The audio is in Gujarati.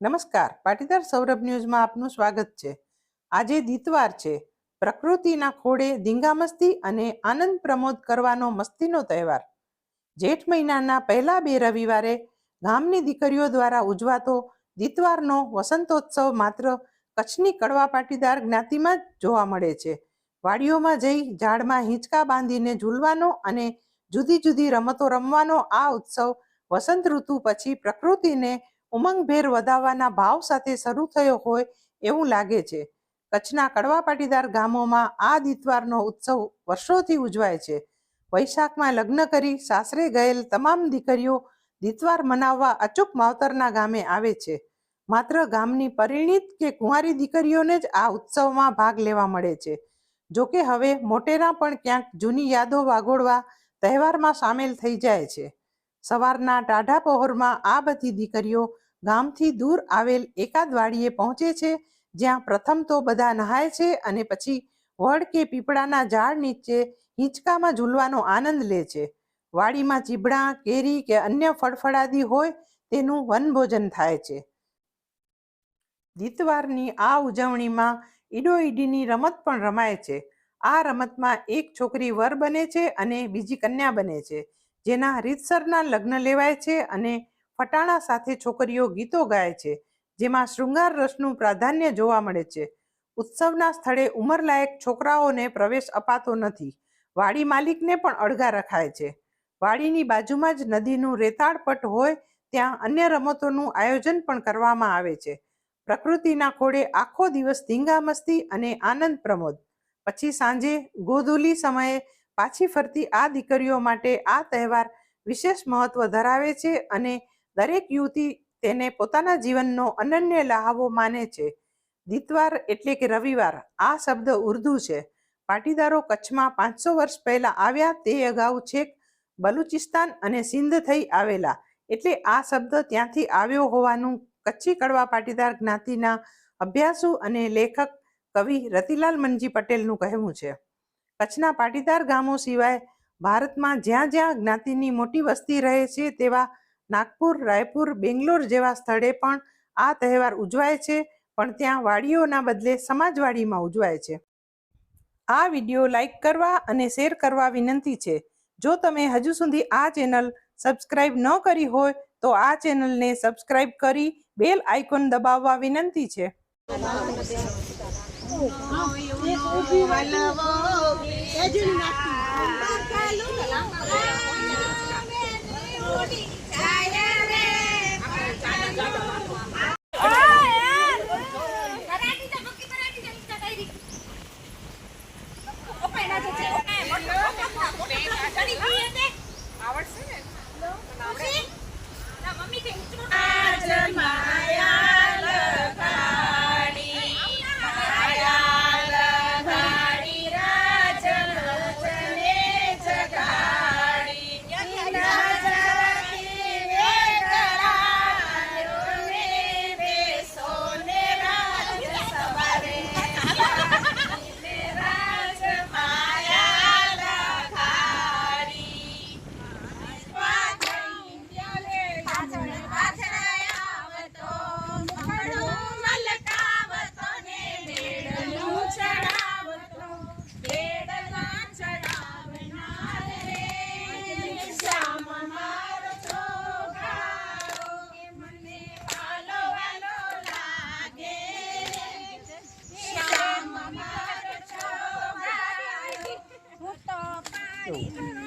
નમસ્કાર. પાટીદાર સૌરભ ન્યૂઝમાં આપનું સ્વાગત છે. આજે દિતવાર છે. પ્રકૃતિના ખોળે ધીંગામસ્તી અને આનંદ પ્રમોદ કરવાનો મસ્તીનો તહેવાર. જેઠ મહિનાના પહેલા બે રવિવારે ગામની દીકરીઓ દ્વારા ઉજવાતો દિતવારનો વસંતોત્સવ માત્ર કચ્છની કડવા પાટીદાર જ્ઞાતિમાં જ જોવા મળે છે. વાડીઓમાં જઈ ઝાડમાં હિંચકા બાંધીને ઝૂલવાનો અને જુદી જુદી રમતો રમવાનો આ ઉત્સવ વસંત ઋતુ પછી પ્રકૃતિને ઉમંગભેર વધાવવાના ભાવ સાથે શરૂ થયો હોય એવું લાગે છે. કચ્છના કડવા પાટીદાર ગામોમાં આ દિતવારનો ઉત્સવ વર્ષોથી ઉજવાય છે. વૈશાખમાં લગ્ન કરી સાસરે ગયેલ તમામ દીકરીઓ દિતવાર મનાવવા અચૂક માવતરના ગામે આવે છે. માત્ર ગામની પરિણીત કે કુંવારી દીકરીઓને જ આ ઉત્સવમાં ભાગ લેવા મળે છે. જોકે હવે મોટેરા પણ ક્યાંક જૂની યાદો વાગોળવા તહેવારમાં સામેલ થઈ જાય છે. સવારના ટાઢા પહોરમાં આ બધી દીકરીઓ ગામથી દૂર આવેલ એકાદ વાડીએ પહોંચે છે, જ્યાં પ્રથમ તો બધા નહાય છે અને પછી વડ કે પીપળાના ઝાડ નીચે હિંચકામાં ઝૂલવાનો આનંદ લે છે. વાડીમાં ચીબડા, કેરી કે અન્ય ફળફળાદી હોય તેનું વનભોજન થાય છે. દિતવારની આ ઉજવણીમાં ઈડોઈડીની રમત પણ રમાય છે. આ રમતમાં એક છોકરી વર બને છે અને બીજી કન્યા બને છે, જેના રીતસરના લગ્ન લેવાય છે અને ફટાણા સાથે છોકરીઓ ગીતો ગાય છે, જેમાં શૃંગાર રસનું પ્રાધાન્ય જોવા મળે છે. ઉત્સવના સ્થળે ઉંમરલાયક છોકરાઓને પ્રવેશ અપાતો નથી. વાડી માલિકને પણ અડગા રખાય છે. વાડીની બાજુમાં જ નદીનું રેતાળ પટ હોય, ત્યાં અન્ય રમતોનું આયોજન પણ કરવામાં આવે છે. પ્રકૃતિના ખોળે આખો દિવસ ધીંગામસ્તી અને આનંદ પ્રમોદ. પછી સાંજે ગોધૂલી સમયે પાછી ફરતી આ દીકરીઓ માટે આ તહેવાર વિશેષ મહત્વ ધરાવે છે અને દરેક યુવતી તેને પોતાના જીવનનો અનન્ય લહાવો માને છે. દિતવાર એટલે કે રવિવાર, આ શબ્દ ઉર્દુ છે. પાટીદારો કચ્છમાં પાંચસો વર્ષ પહેલા આવ્યા તે અગાઉ છેક બલુચિસ્તાન અને સિંધ થઈ આવેલા. એટલે આ શબ્દ ત્યાંથી આવ્યો હોવાનું કચ્છી કડવા પાટીદાર જ્ઞાતિના અભ્યાસુ અને લેખક કવિ રતિલાલ મનજી પટેલનું કહેવું છે. કચ્છના પાટીદાર ગામો સિવાય ભારતમાં જ્યાં જ્યાં જ્ઞાતિની મોટી વસ્તી રહે છે તેવા નાગપુર, રાયપુર, બેંગ્લોર જેવા સ્થળે પણ આ તહેવાર ઉજવાય છે, પણ ત્યાં વાડીઓના બદલે સમાજવાડીમાં ઉજવાય છે. આ વીડિયો લાઈક કરવા અને શેર કરવા વિનંતી છે. જો તમે હજુ સુધી આ ચેનલ સબસ્ક્રાઇબ ન કરી હોય, તો આ ચેનલને સબસ્ક્રાઇબ કરી બેલ આઇકોન દબાવવા વિનંતી છે. હું તો પાણી